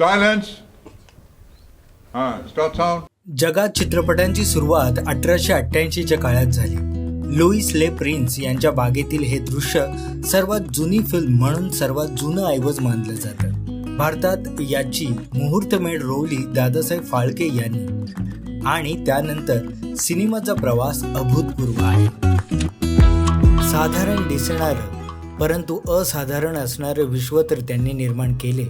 Silence Ah, start जगात चित्रपटांची सुरुवात अठराशे अठ्ठ्याऐंशीच्या काळात झाली. लुईस ले प्रिन्स यांच्या बागेतील हे दृश्य सर्वात जुनी फिल्म म्हणून सर्वात जुनं ऐवज मानलं जातं. भारतात याची मुहूर्तमेढ रोवली दादासाहेब फाळके यांनी. आणि त्यानंतर सिनेमाचा प्रवास अभूतपूर्व आहे. साधारण दिसणारं परंतु असाधारण असणारं विश्व तर त्यांनी निर्माण केले.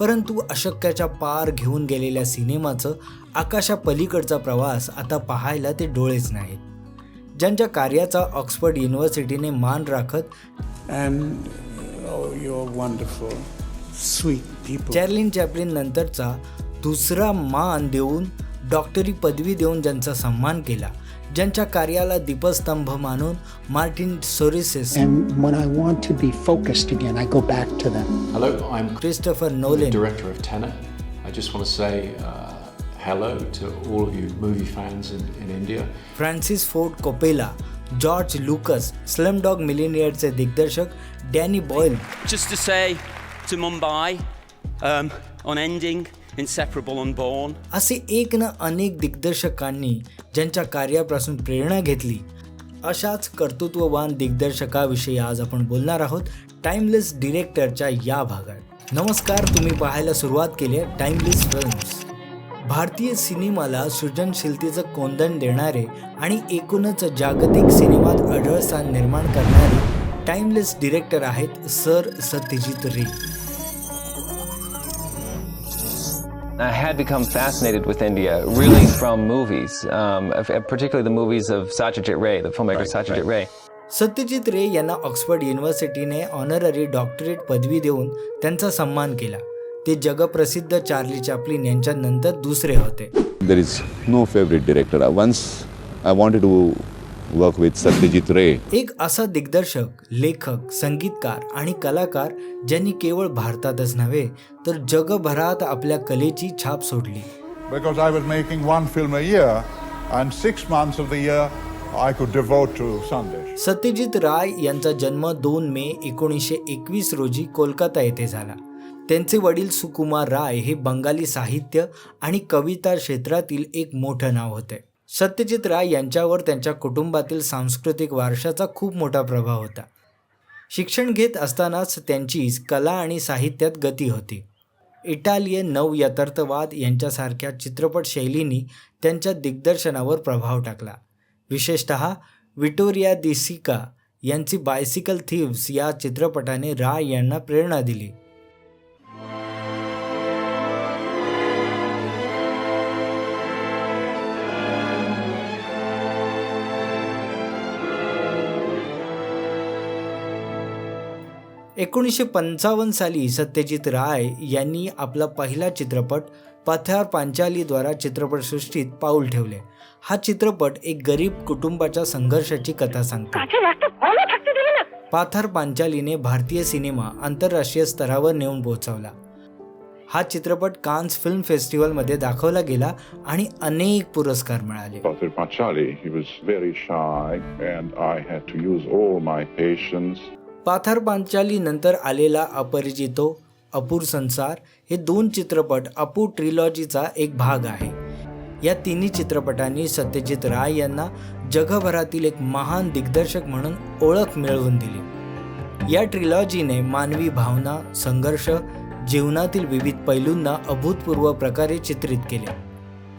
परंतु अशक्याच्या पार घेऊन गेलेल्या सिनेमाचं आकाशा पलीकडचा प्रवास आता पाहायला ते डोळेच नाहीत. ज्यांच्या कार्याचा ऑक्सफर्ड युनिव्हर्सिटीने मान राखत oh. चॅर्लिन चॅपलिन नंतरचा दुसरा मान देऊन डॉक्टरी पदवी देऊन ज्यांचा सन्मान केला ज्यांच्या कार्याला दीपस्तंभ मानून Martin Scorsese And when I want to be focused again, I go back to them. Hello, I'm Christopher Nolan director of Tenet. I just want to say uh, hello to all of you movie fans in, in India. Francis Ford Coppola George Lucas Slumdog मिलिनियरचे दिग्दर्शक Danny Boyle Just to say to Mumbai um, on ending Inseparable Unborn. असे एक ना अनेक दिग्दर्शकांनी ज्यांच्या कार्यापासून प्रेरणा घेतली अशाच कर्तृत्ववान दिग्दर्शकाविषयी आज आपण बोलणार आहोत टाइमलेस डिरेक्टरच्या या भागात. नमस्कार तुम्ही पाहायला सुरुवात केली आहे टाइमलेस फिल्म्स. भारतीय सिनेमाला सृजनशीलतेचं कोंदण देणारे आणि एकूणच जागतिक सिनेमात अढळ स्थान निर्माण करणारे टाइमलेस डिरेक्टर आहेत sir Satyajit Ray. I had become fascinated with India, really from movies, um, particularly the movies of Satyajit Ray, the filmmaker Satyajit Ray. Satyajit Ray यांना ऑक्सफर्ड युनिव्हर्सिटीने ऑनररी डॉक्टरेट पदवी देऊन त्यांचा सन्मान केला ते जगप्रसिद्ध चार्ली चॅपलिन यांच्या नंतर दुसरे होते There is no favorite director. Uh, Once I wanted work with Satyajit Ray. एक असा दिग्दर्शक लेखक संगीतकार आणि कलाकार ज्यांनी केवळ भारतातच नव्हे तर जगभरात आपल्या कलेची छाप सोडली was making one film a year, and six months of the year I could devote to Sunday. Satyajit Rai यांचा जन्म दोन मे एकोणीसशे एकवीस रोजी कोलकाता येथे झाला त्यांचे वडील सुकुमार राय हे बंगाली साहित्य आणि कविता क्षेत्रातील एक मोठं नाव होते सत्यजित राय यांच्यावर त्यांच्या कुटुंबातील सांस्कृतिक वारशाचा खूप मोठा प्रभाव होता. शिक्षण घेत असतानाच त्यांची कला आणि साहित्यात गती होती. इटालियन नव यथार्थवाद यांच्यासारख्या चित्रपट शैलींनी त्यांच्या दिग्दर्शनावर प्रभाव टाकला. विशेषत विटोरिया दिसिका यांची बायसिकल थीव्स या चित्रपटाने राय यांना प्रेरणा दिली. एकोणीसशे पंचावन्न साली सत्यजित राय यांनी आपला पहिला चित्रपट पथार पांचालीद्वारा चित्रपटसृष्टीत पाऊल ठेवले. हा चित्रपट एक गरीब कुटुंबाच्या संघर्षाची कथा सांगतो. पाथार पांचालीने भारतीय सिनेमा आंतरराष्ट्रीय स्तरावर नेऊन पोहोचवला. हा चित्रपट कान्स फिल्म फेस्टिवलमध्ये दाखवला गेला आणि अनेक पुरस्कार मिळाले. Pater Panchali, he was very shy, and I had to use all my patience. पाथर पांचाली नंतर आलेला अपरिचितो अपूर संसार हे दोन चित्रपट अपू ट्रिलॉजीचा एक भाग आहे. या तिन्ही चित्रपटांनी सत्यजित राय यांना जगभरातील एक महान दिग्दर्शक म्हणून ओळख मिळवून दिली. या ट्रिलॉजीने मानवी भावना संघर्ष जीवनातील विविध पैलूंना अभूतपूर्व प्रकारे चित्रित केले.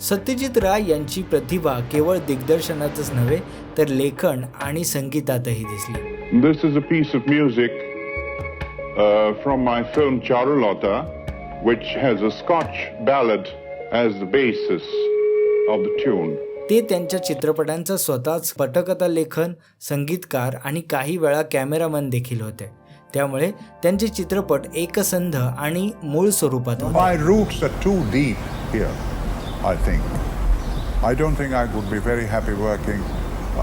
सत्यजित राय यांची प्रतिभा केवळ दिग्दर्शनातच नव्हे तर लेखन आणि संगीतातही दिसली. This is a piece of music uh, from my film Charulata, which has a Scotch ballad as the basis of the tune. ते त्यांच्या चित्रपटांचं स्वतःच पटकथा लेखन संगीतकार आणि काही वेळा कॅमेरामन देखील होते. त्यामुळे त्यांचे चित्रपट एकसंध आणि मूळ स्वरूपात होते. My roots are too deep here, I think. I don't think I would be very happy working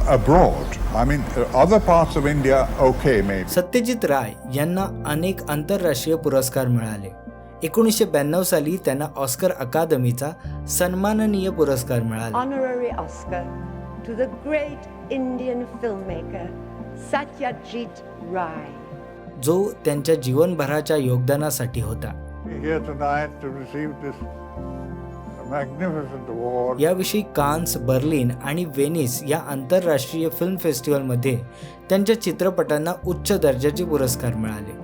abroad. I mean, uh, other parts of India, okay, maybe. Satyajit Rai यांना अनेक आंतरराष्ट्रीय पुरस्कार मिळाले एकोणीसशे ब्याण्णव साली त्यांना ऑस्कर अकादमीचा सन्माननीय पुरस्कार मिळाला honorary Oscar to the great Indian filmmaker Satyajit Ray. जो त्यांच्या जीवनभराच्या योगदानासाठी होता here tonight to receive this. याविषयी कान्स बर्लिन आणि वेनिस या आंतरराष्ट्रीय फिल्म फेस्टिवलमध्ये त्यांच्या चित्रपटांना उच्च दर्जाचे पुरस्कार मिळाले.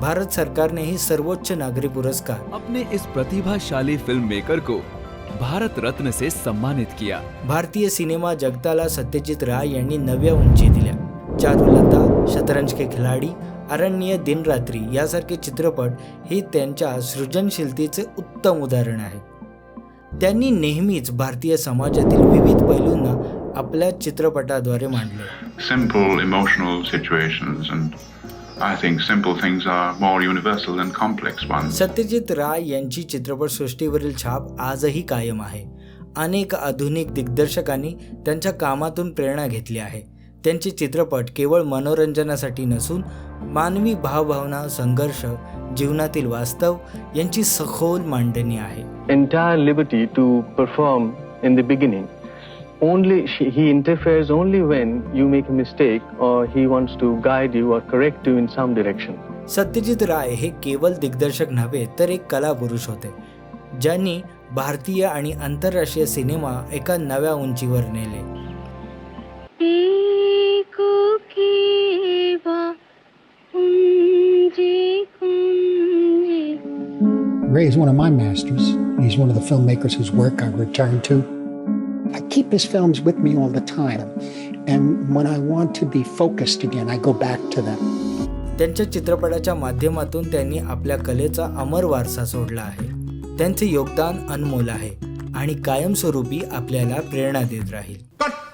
भारत सरकारनेही सर्वोच्च नागरी पुरस्कार अपने इस प्रतिभाशाली फिल्म मेकर को भारत रत्न से सम्मानित किया। भारतीय सिनेमा जगताला सत्यजित राय यांनी नव्या उंची दिल्या. चारुलता शतरंज के खिलाडी अरण्य दिनरात्री यासारखे चित्रपट हे त्यांच्या सृजनशीलतेचे उत्तम उदाहरण आहेत. त्यांनी नेहमीच भारतीय समाजातील विविध पैलूंना आपल्या चित्रपटाद्वारे मांडले. Universal than complex ones. Satyajit Ray यांची चित्रपटसृष्टीवरील छाप आजही कायम आहे. अनेक आधुनिक दिग्दर्शकांनी त्यांच्या कामातून प्रेरणा घेतली आहे. त्यांचे चित्रपट केवळ मनोरंजनासाठी नसून मानवी भावभावना संघर्ष जीवनातील वास्तव यांची सखोल मांडणी आहे. Entire liberty to perform in the beginning only he interferes only when you make mistake or he wants to guide you or correct you in some direction Satyajit Ray हे केवळ दिग्दर्शक नव्हे तर एक कला पुरुष होते ज्यांनी भारतीय आणि आंतरराष्ट्रीय सिनेमा एका नव्या उंचीवर नेले. Ray is one of my masters. He's one of the filmmakers whose work I return to. I keep his films with me all the time. And when I want to be focused again, I go back to them. त्यांच्या चित्रपटाच्या माध्यमातून त्यांनी आपल्या कलेचा अमर वारसा सोडला आहे त्यांचे योगदान अनमोल आहे आणि कायमस्वरूपी आपल्याला प्रेरणा देत राहील